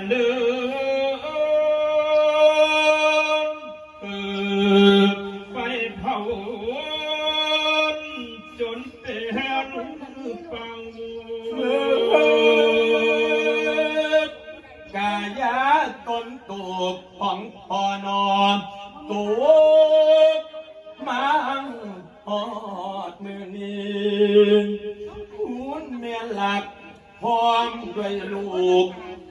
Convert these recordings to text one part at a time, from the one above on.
น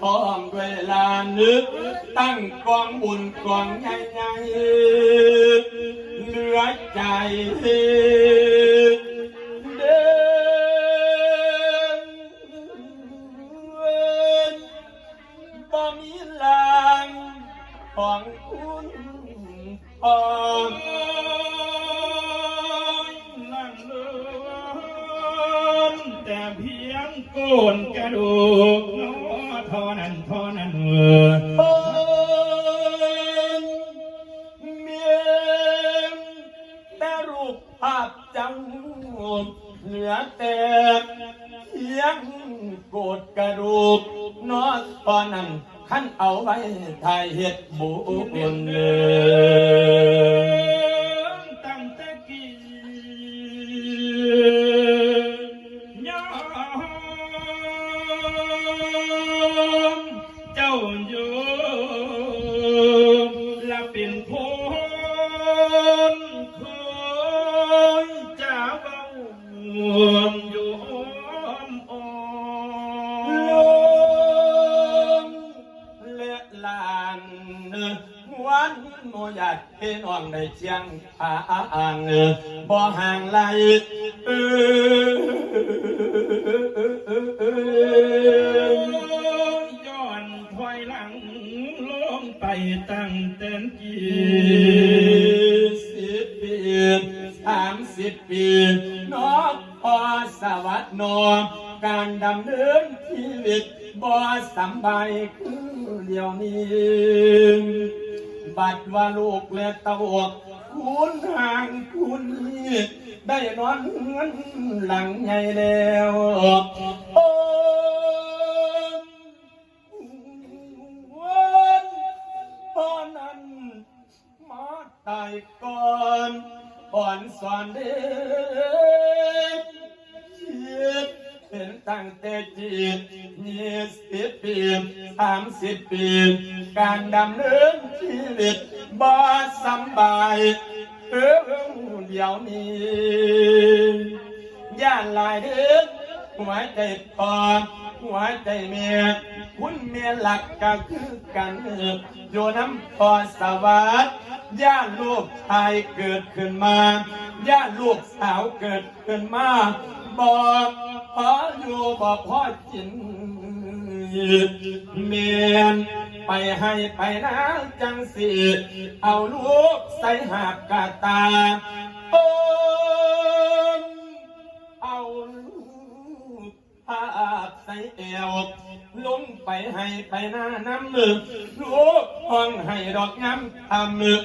พร้อมด้วยลานึก ตั้งกองบุญกองใหญ่ๆเหลือใจเดินบ่มีลางของคุณพอแต่เพียงโกนกระดูก กันเท่านั้นเออเพิ่นเมียนแต่รูปภาพจังเหลือแต่เพียงโกดกระดูกนอตอนนั้นขั้นเอาไว้ท มเจ้าโยมและเป็นคนเคยจะเบ้าอยู่อ้อมอ้อลมมและลานวันโมอยากพี่น้องได้เชียงทางบ่ห่างไกลเออ กและตะวกคุณห่างคุณนี้ได้นอนเงินหลังใหญ่แล้วโอ้วันตอนนั้นมาตายก่อนอ่อนสอนเด็กเป็นตั้งแต่จียี่สิบปีสามสิบปีการดำเนินชีวิต บ่สำบายเออเดี๋ยวนี้ย่านหลายเดือนหัวใจพอหัวใจเมียคุณเมียหลักก็คือกันอยู่น้ำพอสวัสดิ์ย่านลูกชายเกิดขึ้นมาย่านลูกสาวเกิดขึ้นมาบอกพออยู่บอกพ่อกินเมียน ไปให้ไปนะจังสิเอาลูกใส่หาบกาตาโอมเอาลูกภาพใส่เอวลงไปให้ไปหน้าน้ำมือลูกห้องให้ดอกงามทำมือ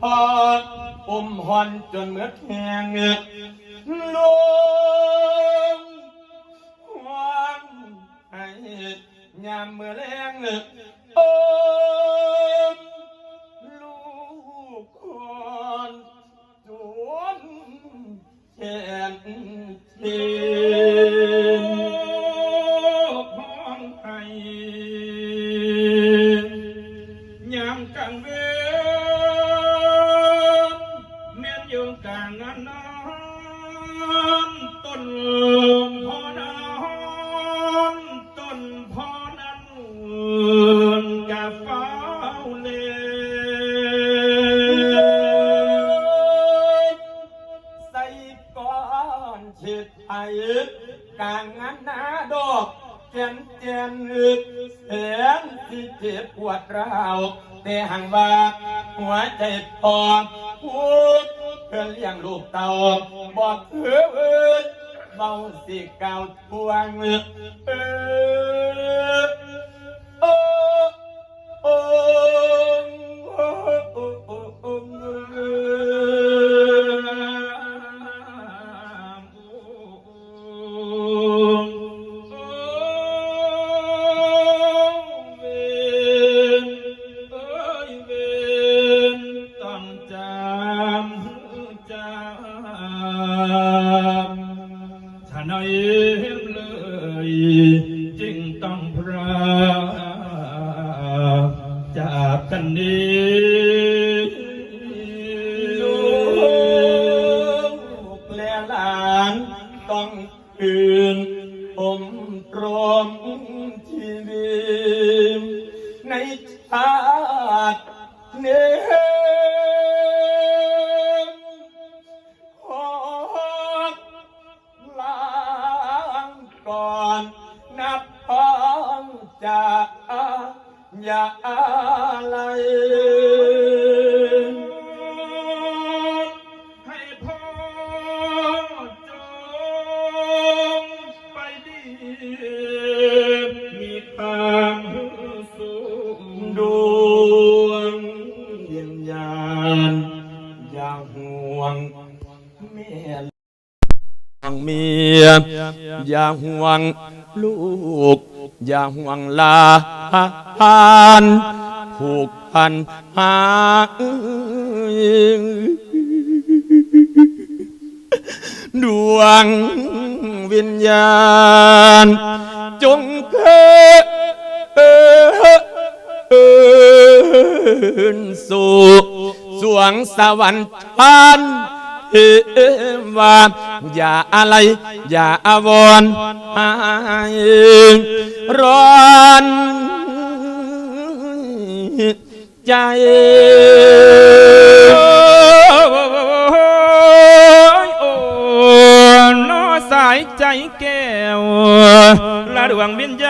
พออมหอนจนเหมือแหงลูกหวังให้ยามเมื่อแรงโอ้ ม อนเฉีดไอ้กลางงานนาดอกเจนเจนอึกเสียงที่เจ็บปวดร้าวแต่ห่างว่าหัวใจพอดพูดเพื่อเลี้ยงลูกเต่าบอกเพื่อเอเบาสิเก่าพวงเออโอ้โอ้โอย่าห่วงลูก อย่าห่วงลานผูกพันหาดวงวิญญาณ จงเกินสู่สวงสวรรค์ชัน ว่าอย่าอะไร อย่าอาวรร้อนใจโอ้นอสายใจแก้วละดวงวิญญา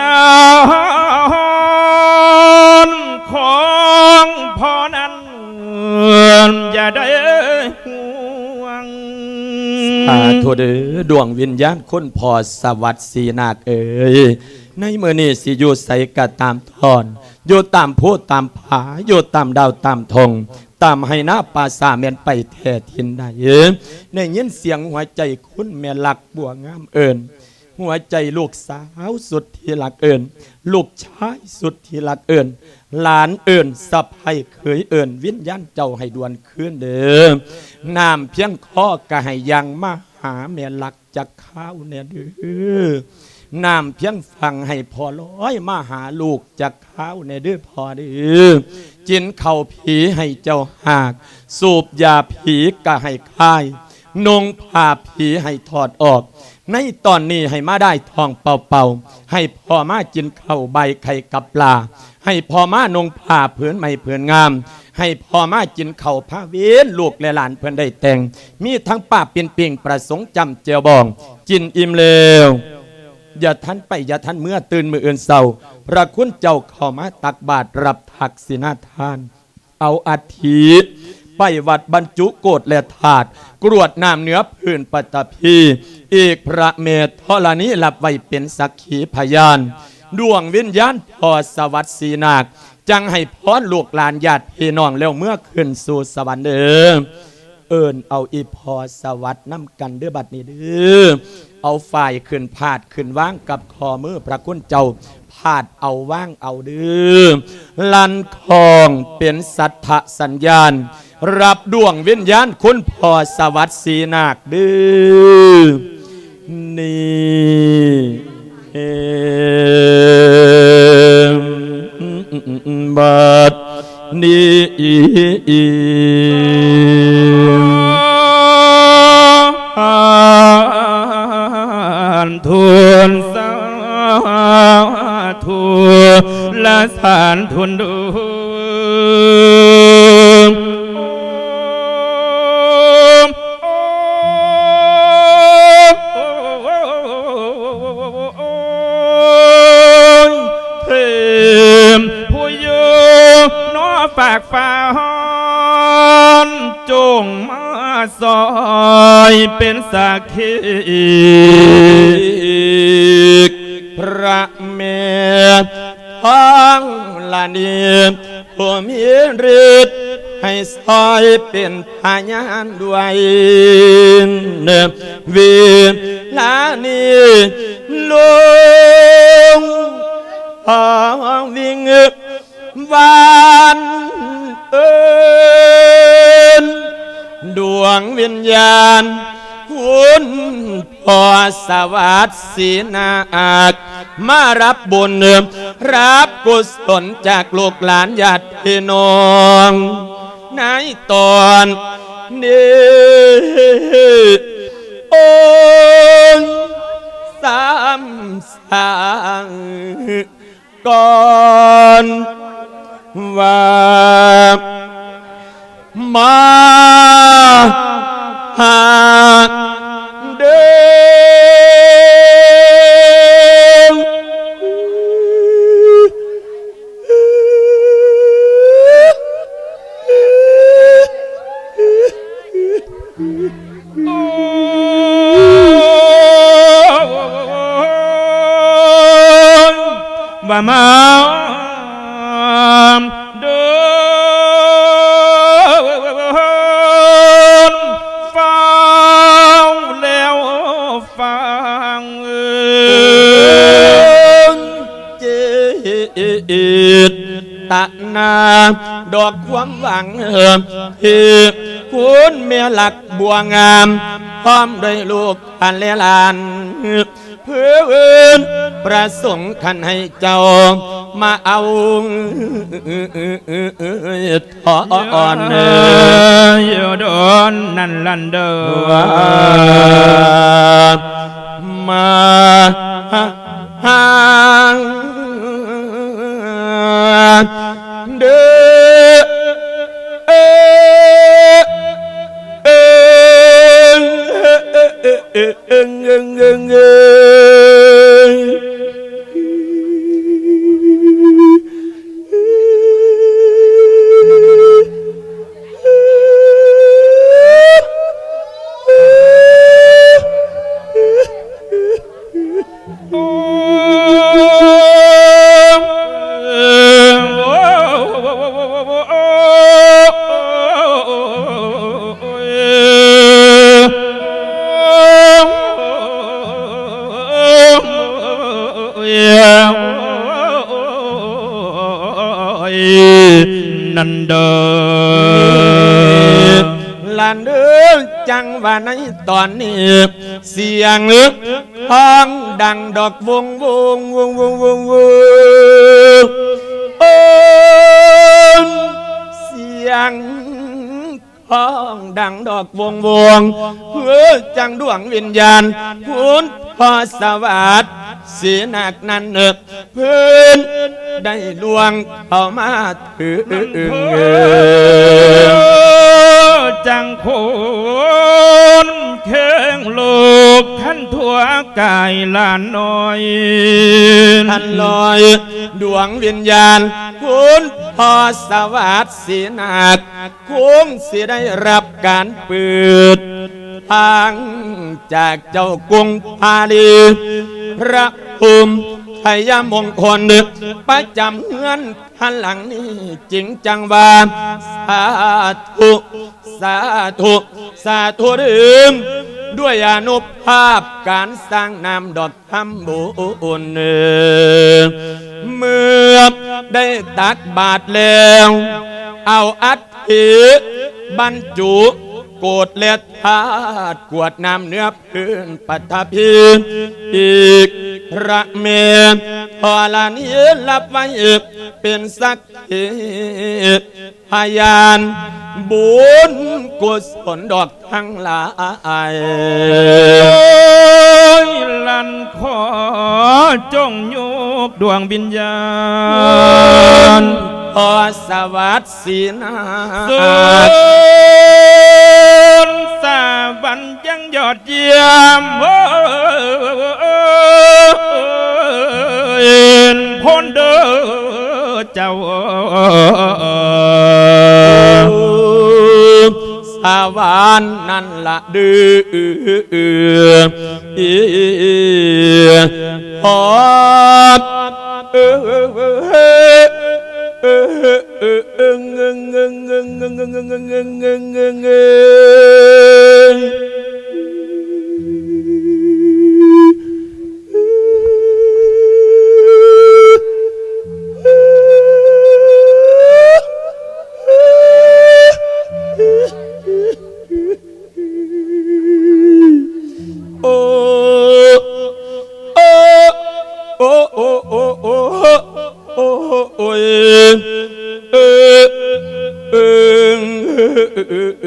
ดวงวิญญาณคนพอสวัสดิ์สีนาคเอ๋ยในเมื่อนี้สิอยู่ใสกะตามทอนอยู่ตามพธิ์ตามผาอยู่ตามดาวตามทงตามให้หน้าปาสาเมียนไปแท้ทินได้เอ๋ในยินเสียงหัวใจคุณแม่หลักบัวงามเอิญหัวใจลูกสาวสุดที่รักเอิญลูกชายสุดที่รักเอิญหลานเอิญสะพ้เคยเอิญวิญญาณเจ้าให้ดวนคืนเด้อน้ำเพียงข้อกะให้ยังมาหาแม่หลัก จากข้าวเนี่ยเด้อน้ำเพียงฟังให้พอร้อยมาหาลูกจากข้าวเนี่ยเด้อพอเด้อจินเข่าผีให้เจ้าหาก สูบยาผีกะให้คายนงผ่าผีให้ถอดออก ในตอนนี้ให้มาได้ทองเป่าๆให้พอมากินเข้าใบไข่กับปลา ให้พอมานงผ่าเผือนไม่เผือนงาม ให้พ่อมากินเข้าวผ้าเวนลูกและหลานเพื่อนได้แต่ง มีทั้งป้าเปลี่ยนเปลี่ยงประสงค์จำเจียวบอง กินอิ่มเลวอย่าทันไปอย่าทันเมื่อตื่นมืออื่นเศร้าพระคุณเจ้าเข้ามาตักบาตรรับทักษิณาทาน เอาอัฐิตไปวัดบรรจุโกดและถาด กรวดน้ำเหนือพื้นปัตตภีอีกพระเมธทรณีหลับไว้เป็นสักขีพยาน ดวงวิญญาณพอสวัสดีนาค จังให้พรลูกหลานญาติพี่น้องแล้วเมื่อขึ้นสู่สวรรค์เด้อเอิญเอาอีพอสวัสดน้ำกันเด้อบัดนี้เด้อเอาฝ่ายขึ้นพาดขึ้นว่างกับคอมือพระคุณเจ้าพาดเอาว่างเอาเด้อลันคองเป็นสัทธสัญญาณ รับดวงวิญญาณคุณพอสวัสดิ์สีนาคเด้อนี่เอม บัดนี้ทุนสาธุละสานทุนดู เป็นสักขีพระเมตทั้งลานีผู้มีฤทธิ์ให้ซอยเป็นพยานด้วยเนเวลานี้ลงหางวิ่งวานเอิน ดวงวิญญาณ คุณพพอสวัสดิ์ศรีนาคมารับบุญเรับกุศลจากลูกหลานญาติพี่น้องในตอนนี้โอ้ยสามสางก่อนว่า Ma ดตะนาดอกความหวังเอิมที่คุณเมียหลักบัวงาม พร้อมด้วยลูกอันเลลานเพื่ออื่นประสงค์ขันให้เจ้า มาเอาทอนเนอยู่โดนนั่นลันเดอว่ามาหา Dengue. ตอนนี้ เสียงลึกห้องดังดอกวงวงวงวงวงวงเสียงห้องดังดอกวงวงเพื่อจังดวงวิญญาณคุณพอสวัสดิ์เสียหนักนั้นเนกเพื่อนได้ลวงเข้ามาถือจังโค ลูกท่านทั่วกายลานน้อย ท่านลอย ดวงวิญญาณ คุณพอสวัสดิ์ศรีนาคคงสิได้รับการเปิดทางจากเจ้ากรุงพาลีพระภูมิพยามงคลนึกประจำเฮือนหันหลังนี้จริงจังว่าสาธุ สาธุ สาธุดื่ม ด้วยอนุภาพการสร้างนามดอกทำบุญเมื่อได้ตักบาทแล้ว เอาอัฐิบรรจุโกดเล็ดธาตุกวดน้ำเนื้อพื้นปัทพีอีกพระเมรพอลานี้รับไว้เป็นสักขีพยาน บุญกุศลดอกทั้งหลายโอ้ยลันขอจงโยกดวงวิญญาณพอสวัสดิ์ศรีนาสุคนสาบันยังยอดเยี่ยมโอ้ยพ้นเด้อเจ้า สาวานนั่นละดื้อพอเออเโ